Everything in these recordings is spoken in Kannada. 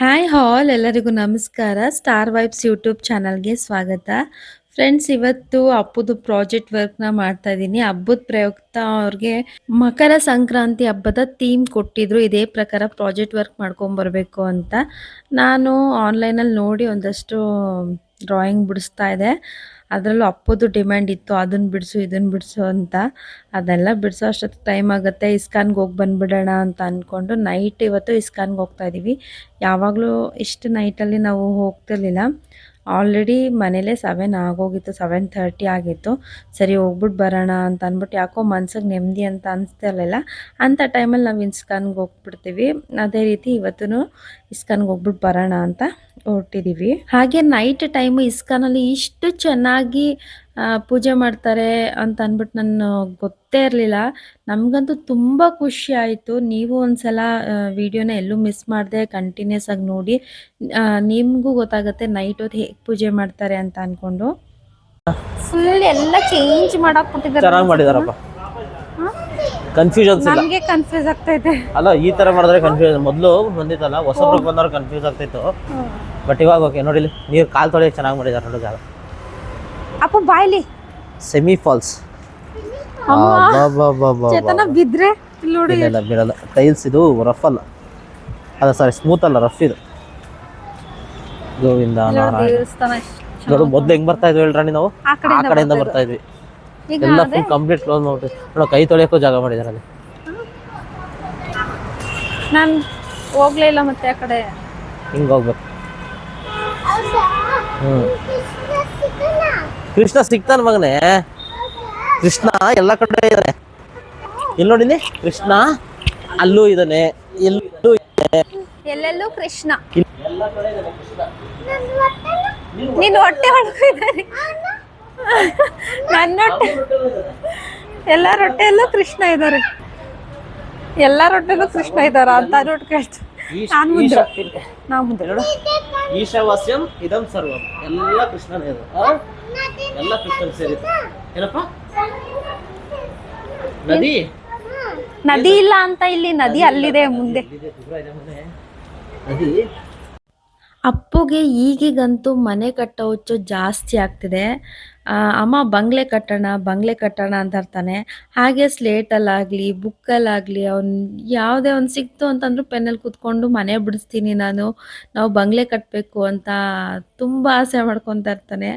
ಹಾಯ್ ಹಾಲ್ ಎಲ್ಲರಿಗೂ ನಮಸ್ಕಾರ. ಸ್ಟಾರ್ ವೈಬ್ಸ್ ಯೂಟ್ಯೂಬ್ ಚಾನಲ್ಗೆ ಸ್ವಾಗತ. ಫ್ರೆಂಡ್ಸ್ ಇವತ್ತು ಅಪ್ಪುದು ಪ್ರಾಜೆಕ್ಟ್ ವರ್ಕ್ನ ಮಾಡ್ತಾ ಇದ್ದೀನಿ ಹಬ್ಬದ ಪ್ರಯುಕ್ತ ಅವ್ರಿಗೆ ಮಕರ ಸಂಕ್ರಾಂತಿ ಹಬ್ಬದ ಥೀಮ್ ಕೊಟ್ಟಿದ್ರು. ಇದೇ ಪ್ರಕಾರ ಪ್ರಾಜೆಕ್ಟ್ ವರ್ಕ್ ಮಾಡ್ಕೊಂಬರ್ಬೇಕು ಅಂತ. ನಾನು ಆನ್ಲೈನಲ್ಲಿ ನೋಡಿ ಒಂದಷ್ಟು ಡ್ರಾಯಿಂಗ್ ಬಿಡಿಸ್ತಾ ಇದೆ ಅದರಲ್ಲೂ ಅಪ್ಪದು ಡಿಮ್ಯಾಂಡ್ ಇತ್ತು. ಅದನ್ನ ಬಿಡಿಸು ಇದನ್ನ ಬಿಡಿಸು ಅಂತ. ಅದೆಲ್ಲ ಬಿಡಿಸೋ ಅಷ್ಟೊತ್ತು ಟೈಮ್ ಆಗುತ್ತೆ. ಇಸ್ಕಾನ್ಗೆ ಹೋಗಿ ಬಂದ್ಬಿಡೋಣ ಅಂತ ಅಂದ್ಕೊಂಡು ನೈಟ್ ಇವತ್ತು ಇಸ್ಕಾನ್ಗೆ ಹೋಗ್ತಾ ಇದ್ದೀವಿ ಯಾವಾಗಲೂ ಇಷ್ಟು ನೈಟಲ್ಲಿ ನಾವು ಹೋಗ್ತಿರ್ಲಿಲ್ಲ. ಆಲ್ರೆಡಿ ಮನೇಲೇ ಸೆವೆನ್ ಆಗೋಗಿತ್ತು ಸೆವೆನ್ ಥರ್ಟಿ ಆಗಿತ್ತು. ಸರಿ ಹೋಗ್ಬಿಟ್ಟು ಬರೋಣ ಅಂತ ಅಂದ್ಬಿಟ್ಟು ಯಾಕೋ ಮನ್ಸಿಗೆ ನೆಮ್ಮದಿ ಅಂತ ಅನಿಸ್ತಿರ್ಲಿಲ್ಲ ಅಂಥ ಟೈಮಲ್ಲಿ ನಾವು ಇಸ್ಕಾನ್ಗೆ ಹೋಗ್ಬಿಡ್ತೀವಿ. ಅದೇ ರೀತಿ ಇವತ್ತು ಇಸ್ಕಾನ್ಗೆ ಹೋಗ್ಬಿಟ್ಟು ಬರೋಣ ಅಂತ ಹೊರಟಿದ್ದೀವಿ ಹಾಗೆ ನೈಟ್ ಟೈಮು ಇಸ್ಕಾನಲ್ಲಿ ಇಷ್ಟು ಚೆನ್ನಾಗಿ ಪೂಜೆ ಮಾಡ್ತಾರೆ ಅಂತ ಅಂದ್ಬಿಟ್ಟು ನಾನು ಗೊತ್ತೇ ಇರಲಿಲ್ಲ. ನಮಗಂತೂ ತುಂಬ ಖುಷಿ ಆಯಿತು. ನೀವು ಒಂದ್ಸಲ ವಿಡಿಯೋನ ಎಲ್ಲೂ ಮಿಸ್ ಮಾಡಿದೆ ಕಂಟಿನ್ಯೂಸ್ ಆಗಿ ನೋಡಿ. ನಿಮಗೂ ಗೊತ್ತಾಗುತ್ತೆ ನೈಟ್ ಹೊತ್ತು ಹೇಗೆ ಪೂಜೆ ಮಾಡ್ತಾರೆ ಅಂತ ಅಂದ್ಕೊಂಡು ಫುಲ್ ಎಲ್ಲ ಚೇಂಜ್ ಮಾಡಕ್ ಚೆನ್ನಾಗಿ ಮಾಡಿದಾರಪ್ಪ. ಕನ್ಫ್ಯೂಷನ್ಸ್ ಇಲ್ಲ ನಮ್ಗೆ ಕನ್ಫ್ಯೂಸ್ ಆಗ್ತಾ ಇದೆ. ಅಲ್ಲ ಈ ತರ ಮಾಡಿದ್ರೆ ಕನ್ಫ್ಯೂಷನ್ ಮೊದಲು ಬಂದಿತ್ತಲ್ಲ ಹೊಸಬ್ರು ಬಂದವ್ರು ಕನ್ಫ್ಯೂಸ್ ಆಗ್ತಿತ್ತು ಬಟ್ ಇವಾಗ ಓಕೆ ನೋಡಿ ನೀರು ಕಾಲ್ ತೊಳೆಯಕ್ಕೆ ಚೆನ್ನಾಗಿ ಮಾಡಿದ್ದಾರೆ ನೋಡಿ ಜಾಗ. ಅಪ್ಪ ಬಾಯ್ಲಿ ಸೆಮಿ ಫಾಲ್ಸ್ ಚೇತನ ಬಿದ್ರೆ ನೋಡಿ. ಇಲ್ಲ ಬೀಳಲ್ಲ ಟೈಲ್ಸ್ ಇದು ರಫ್ ಅಲ್ಲ. ಅದ ಸಾರಿ ಸ್ಮೂತ್ ಅಲ್ಲ ರಫ್ ಇದು. ಗೋವಿಂದ ನೋಡು ಮೊದ್ಲು ಹೆಂಗ್ ಬರ್ತಾ ಇದ್ವಿ ಹೇಳ್ರಿ ನಾವು? ಆ ಕಡೆಯಿಂದ ಬರ್ತಾ ಇದ್ವಿ. ಎಲ್ಲ ಫುಲ್ ಕಂಪ್ಲೀಟ್ ಕ್ಲೋಸ್ ನೋಡ್ರಿ ನೋಡೋ ಕೈ ತೊಳೆಯಕ್ಕೂ ಜಾಗ ಮಾಡಿದಾರೆ ಅಲ್ಲಿ ನಾನು ಹೋಗ್ಲೇ ಇಲ್ಲ ಮತ್ತೆ ಆ ಕಡೆ. ಹಿಂಗ್ ಹೋಗ್ಬೇಕು. ಹ್ಮ್. ಕೃಷ್ಣ ಸಿಗ್ತಾನ ಮಗನೇ. ಕೃಷ್ಣ ಎಲ್ಲ ಕಡೆ ಇದ್ದಾನೆ. ಇಲ್ಲಿ ನೋಡಿನಿ? ಕೃಷ್ಣ ಅಲ್ಲೂ ಇದ್ದಾನೆ. ಎಲ್ಲೂ ಇದ್ದಾನೆ. ಎಲ್ಲೆಲ್ಲೂ ಕೃಷ್ಣ. ಇದ್ದಾನೆ ನೀನ್ ಹೊಟ್ಟೆ ಹೊಡ್ಕೊಂಡಿದ್ದಾರೆ ನನ್ನ ಹೊಟ್ಟೆ ಎಲ್ಲಾರ ಹೊಟ್ಟೆಯಲ್ಲೂ ಕೃಷ್ಣ ಇದ್ದಾರೆ. ಎಲ್ಲಾರ ರೊಟ್ಟೆಲ್ಲೂ ಕೃಷ್ಣ ಇದ್ದಾರ ಅಂತ ನೋಟ್ ಕೇಳ್ತು ಈಶ- ನಾನ್ ಮುಂದೆ ನಾ ಮುಂದೆ ನೋಡು. ಈಶಾವಾಸ್ಯಂ ಇದಂ ಸರ್ವಂ. ಎಲ್ಲ ಕೃಷ್ಣನೇ ಇದೆ? ಎಲ್ಲ ಕೃಷ್ಣನ್ ಸೇರಿದ್ದು ಏನಪ್ಪ? ನದಿ? ನದಿ ಇಲ್ಲ ಅಂತ ಇಲ್ಲಿ ನದಿ ಅಲ್ಲಿದೆ ಮುಂದೆ. ನದಿ? ಅಪ್ಪುಗೆ ಈಗೀಗಂತೂ ಮನೆ ಕಟ್ಟೋ ಹುಚ್ಚು ಜಾಸ್ತಿ ಆಗ್ತಿದೆ. ಆ, ಅಮ್ಮ ಬಂಗ್ಲೆ ಕಟ್ಟೋಣ ಬಂಗ್ಲೆ ಕಟ್ಟೋಣ ಅಂತ ಇರ್ತಾನೆ ಹಾಗೆ ಸ್ಲೇಟಲ್ಲಾಗಲಿ ಬುಕ್ಕಲ್ಲಾಗಲಿ ಅವ್ನು ಯಾವುದೇ ಒಂದು ಸಿಕ್ತು ಅಂತಂದ್ರು ಪೆನ್ನಲ್ಲಿ ಕೂತ್ಕೊಂಡು ಮನೆ ಬಿಡಿಸ್ತೀನಿ ನಾನು. ನಾವು ಬಂಗ್ಲೆ ಕಟ್ಟಬೇಕು ಅಂತ ತುಂಬ ಆಸೆ ಮಾಡ್ಕೊತಾ ಇರ್ತಾನೆ.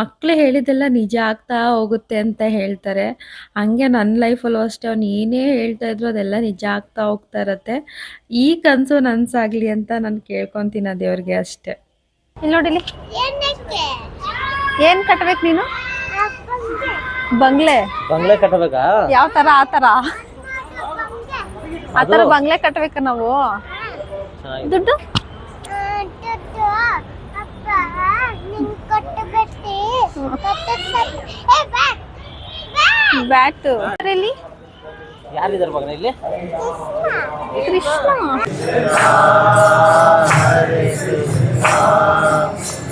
ಮಕ್ಳು ಹೇಳಿದ್ದೆಲ್ಲ ನಿಜ ಆಗ್ತಾ ಹೋಗುತ್ತೆ ಅಂತ ಹೇಳ್ತಾರೆ. ಹಂಗೆ ನನ್ನ ಲೈಫಲ್ಲೂ ಅಷ್ಟೇ ಅವ್ನು ಏನೇ ಹೇಳ್ತಾ ಇದ್ರು ಅದೆಲ್ಲ ನಿಜ ಆಗ್ತಾ ಹೋಗ್ತಾ ಇರತ್ತೆ. ಈ ಕನಸು ನನ್ಸಾಗ್ಲಿ ಅಂತ ನಾನು ಕೇಳ್ಕೊತೀನಿ ಆ ದೇವ್ರಿಗೆ ಅಷ್ಟೇ. ಇಲ್ಲಿ ನೋಡಿ ಇಲ್ಲಿ. ಏನ್ ಕಟ್ಬೇಕು ನೀನು? ಬಂಗ್ಲೆ. ಬಂಗ್ಲೆ ಕಟ್ಟಬೇಕಾ ಯಾವ ತರ ಆ ತರ? ಆ ತರ ಬಂಗ್ಲೆ ಕಟ್ಬೇಕ ನಾವು. ದುಡ್ಡು? ಬ್ಯಾಟ್. ಇಲ್ಲಿ ಯಾರಿದಾರೆ ಮಗನ ಇಲ್ಲಿ? ಕೃಷ್ಣ.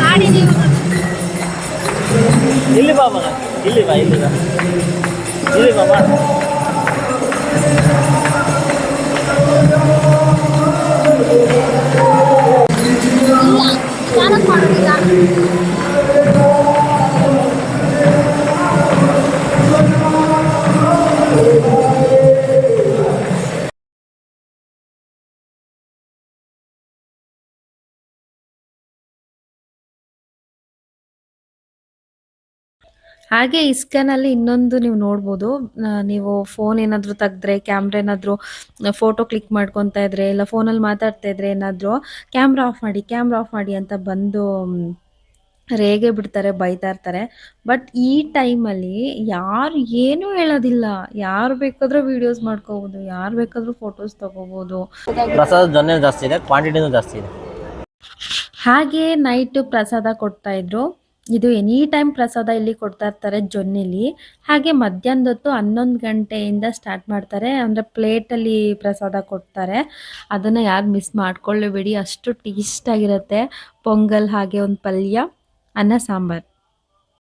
ಮಾಡಿ ನೀವು ಇಲ್ಲಿ ಬಾ ಮಗ ಇಲ್ಲಿ ಬಾ ಇಲ್ಲಿ ಬಾ ಹಾಗೆ ಇಸ್ಕಾನಲ್ಲಿ ಇನ್ನೊಂದು ನೀವು ನೋಡ್ಬೋದು ನೀವು ಫೋನ್ ಏನಾದರೂ ತೆಗೆದ್ರೆ ಕ್ಯಾಮ್ರಾ ಏನಾದರೂ ಫೋಟೋ ಕ್ಲಿಕ್ ಮಾಡ್ಕೊತಾ ಇದ್ರೆ ಇಲ್ಲ ಫೋನಲ್ಲಿ ಮಾತಾಡ್ತಾ ಇದ್ರೆ ಏನಾದರೂ ಕ್ಯಾಮ್ರಾ ಆಫ್ ಮಾಡಿ ಕ್ಯಾಮ್ರಾ ಆಫ್ ಮಾಡಿ ಅಂತ ಬಂದು ರೇಗೆ ಬಿಡ್ತಾರೆ ಬೈತಾ ಇರ್ತಾರೆ. ಬಟ್ ಈ ಟೈಮಲ್ಲಿ ಯಾರು ಏನೂ ಹೇಳೋದಿಲ್ಲ. ಯಾರು ಬೇಕಾದರೂ ವಿಡಿಯೋಸ್ ಮಾಡ್ಕೋಬೋದು ಯಾರು ಬೇಕಾದರೂ ಫೋಟೋಸ್ ತಗೋಬೋದು. ಪ್ರಸಾದ ಜೊನ್ನೆ ಜಾಸ್ತಿ ಇದೆ ಕ್ವಾಂಟಿಟಿನೂ ಜಾಸ್ತಿ ಇದೆ. ಹಾಗೆ ನೈಟ್ ಪ್ರಸಾದ ಕೊಡ್ತಾ ಇದ್ರು. ಇದು ಎನಿ ಟೈಮ್ ಪ್ರಸಾದ ಇಲ್ಲಿ ಕೊಡ್ತಾ ಇರ್ತಾರೆ ಜೊನ್ನೆಲಿ. ಹಾಗೆ ಮಧ್ಯಾಹ್ನದ ಹೊತ್ತು ಹನ್ನೊಂದು ಗಂಟೆಯಿಂದ ಸ್ಟಾರ್ಟ್ ಮಾಡ್ತಾರೆ. ಅಂದರೆ ಪ್ಲೇಟಲ್ಲಿ ಪ್ರಸಾದ ಕೊಡ್ತಾರೆ. ಅದನ್ನು ಯಾರು ಮಿಸ್ ಮಾಡ್ಕೊಳ್ಳೇಬೇಡಿ ಅಷ್ಟು ಟೇಸ್ಟ್ ಆಗಿರುತ್ತೆ. ಪೊಂಗಲ್ ಹಾಗೆ ಒಂದು ಪಲ್ಯ ಅನ್ನ ಸಾಂಬಾರ್.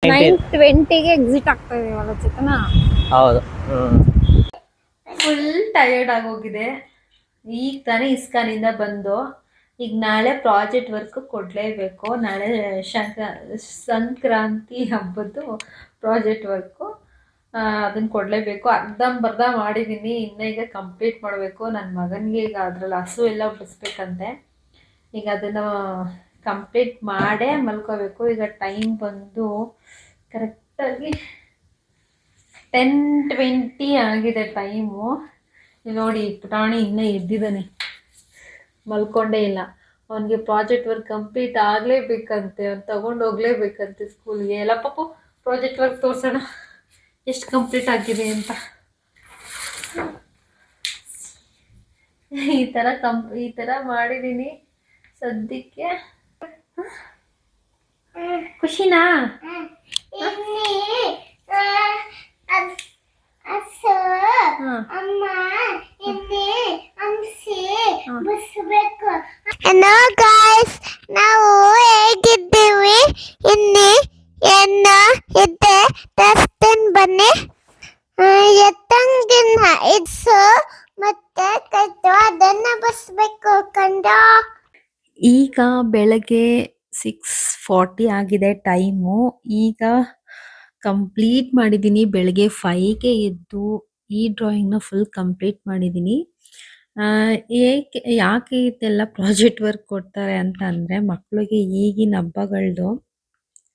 ನೈನ್ ಟ್ವೆಂಟಿಗೆ ಎಕ್ಸಿಟ್ ಆಗ್ತಾ ಇದೀವಲ್ಲ ಚಿಕನ ಹೌದು. ಫುಲ್ ಟಯರ್ಡ್ ಆಗೋಗಿದೆ. ಈಗ ತಾನೇ ಇಸ್ಕಾನಿಂದ ಬಂದು. ಈಗ ನಾಳೆ ಪ್ರಾಜೆಕ್ಟ್ ವರ್ಕ್ ಕೊಡಲೇಬೇಕು. ನಾಳೆ ಸಂಕ್ರಾಂತಿ ಹಬ್ಬದ್ದು ಪ್ರಾಜೆಕ್ಟ್ ವರ್ಕು. ಅದನ್ನು ಕೊಡಲೇಬೇಕು. ಅರ್ಧಂಬರ್ಧ ಮಾಡಿದ್ದೀನಿ ಇನ್ನು ಈಗ ಕಂಪ್ಲೀಟ್ ಮಾಡಬೇಕು. ನನ್ನ ಮಗನಿಗೆ ಈಗ ಅದ್ರಲ್ಲಿ ಹಸು ಎಲ್ಲ ಬಿಡಿಸ್ಬೇಕಂತೆ ಈಗ ಅದನ್ನು ಕಂಪ್ಲೀಟ್ ಮಾಡೇ ಮಲ್ಕೋಬೇಕು. ಈಗ ಟೈಮ್ ಬಂದು ಕರೆಕ್ಟಾಗಿ ಟೆನ್ ಟ್ವೆಂಟಿ ಆಗಿದೆ ಟೈಮು. ನೋಡಿ ಪುಟಾಣಿ ಇನ್ನೂ ಎದ್ದಿದ್ದಾನೆ. ಮಲ್ಕೊಂಡೇ ಇಲ್ಲ. ಅವನಿಗೆ ಪ್ರಾಜೆಕ್ಟ್ ವರ್ಕ್ ಕಂಪ್ಲೀಟ್ ಆಗಲೇಬೇಕಂತೆ ಅವ್ನು ತಗೊಂಡು ಹೋಗ್ಲೇಬೇಕಂತೆ ಸ್ಕೂಲ್ಗೆ ಎಲ್ಲ ಪಾಪು ಪ್ರಾಜೆಕ್ಟ್ ವರ್ಕ್ ತೋರಿಸೋಣ. ಎಷ್ಟು ಕಂಪ್ಲೀಟ್ ಆಗಿದೆ ಅಂತ. ಈ ಥರ ಕಂ ಈ ಥರ ಮಾಡಿದ್ದೀನಿ ಸದ್ಯಕ್ಕೆ. ಖುಷಿನಾ? ಹಲೋ ಗಾಯ್ಸ್ ನಾವು ಹೇಗಿದ್ದೀವಿ? ಇಲ್ಲಿ ಎನ್ನ ಇದ್ದೆ ಟಸ್ಟಿನ್ ಬನ್ನಿ. ಎತ್ತಂಗಿನ ಇಡ್ಸು ಮತ್ತೆ ಕೈತು ಅದನ್ನ ಬಸ್ಬೇಕು ಕಂಡ. ಈಗ ಬೆಳಗ್ಗೆ ಸಿಕ್ಸ್ ಫಾರ್ಟಿ ಆಗಿದೆ ಟೈಮು ಈಗ ಕಂಪ್ಲೀಟ್ ಮಾಡಿದ್ದೀನಿ ಬೆಳಗ್ಗೆ ಫೈವ್ಗೆ ಎದ್ದು ಈ ಡ್ರಾಯಿಂಗ್ನ ಫುಲ್ ಕಂಪ್ಲೀಟ್ ಮಾಡಿದ್ದೀನಿ ಏಕೆ, ಯಾಕೆ ಇದೆಲ್ಲ ಪ್ರಾಜೆಕ್ಟ್ ವರ್ಕ್ ಕೊಡ್ತಾರೆ ಅಂತ ಅಂದರೆ ಮಕ್ಕಳಿಗೆ ಈಗಿನ ಹಬ್ಬಗಳದ್ದು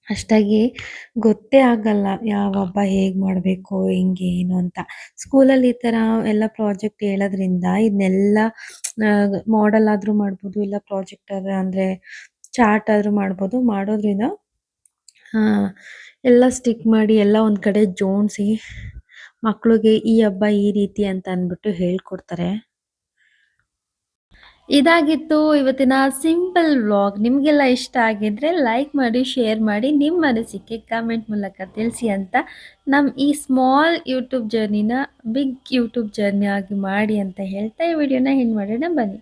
ಅಷ್ಟಾಗಿ ಗೊತ್ತೇ ಆಗಲ್ಲ ಯಾವ ಹಬ್ಬ ಹೇಗೆ ಮಾಡಬೇಕು, ಹೆಂಗೆ, ಏನು ಅಂತ. ಸ್ಕೂಲಲ್ಲಿ ಈ ಥರ ಎಲ್ಲ ಪ್ರಾಜೆಕ್ಟ್ ಹೇಳೋದ್ರಿಂದ ಇದನ್ನೆಲ್ಲ ಮಾಡಲ್ ಆದರೂ ಮಾಡ್ಬೋದು, ಇಲ್ಲ ಪ್ರಾಜೆಕ್ಟ್ ಅಂದರೆ ಚಾರ್ಟ್ ಆದರೂ ಮಾಡ್ಬೋದು. ಮಾಡೋದ್ರಿಂದ ಎಲ್ಲ ಸ್ಟಿಕ್ ಮಾಡಿ ಎಲ್ಲ ಒಂದು ಕಡೆ ಜೋಡಿಸಿ ಮಕ್ಕಳಿಗೆ ಈ ಹಬ್ಬ ಈ ರೀತಿ ಅಂತ ಅಂದ್ಬಿಟ್ಟು ಹೇಳ್ಕೊಡ್ತಾರೆ. ಇದಾಗಿತ್ತು ಇವತ್ತಿನ ಸಿಂಪಲ್ ವ್ಲಾಗ್ ನಿಮಗೆಲ್ಲ ಇಷ್ಟ ಆಗಿದ್ರೆ ಲೈಕ್ ಮಾಡಿ ಶೇರ್ ಮಾಡಿ ನಿಮ್ಮ ಅನಿಸಿಕೆ ಕಾಮೆಂಟ್ ಮೂಲಕ ತಿಳಿಸಿ ಅಂತ ನಮ್ಮ ಈ ಸ್ಮಾಲ್ ಯೂಟ್ಯೂಬ್ ಜರ್ನಿನ ಬಿಗ್ ಯೂಟ್ಯೂಬ್ ಜರ್ನಿ ಆಗಿ ಮಾಡಿ ಅಂತ ಹೇಳ್ತಾ ಈ ವಿಡಿಯೋನ ಹೆಣ್ಣು ಮಾಡೋಣ. ಬನ್ನಿ.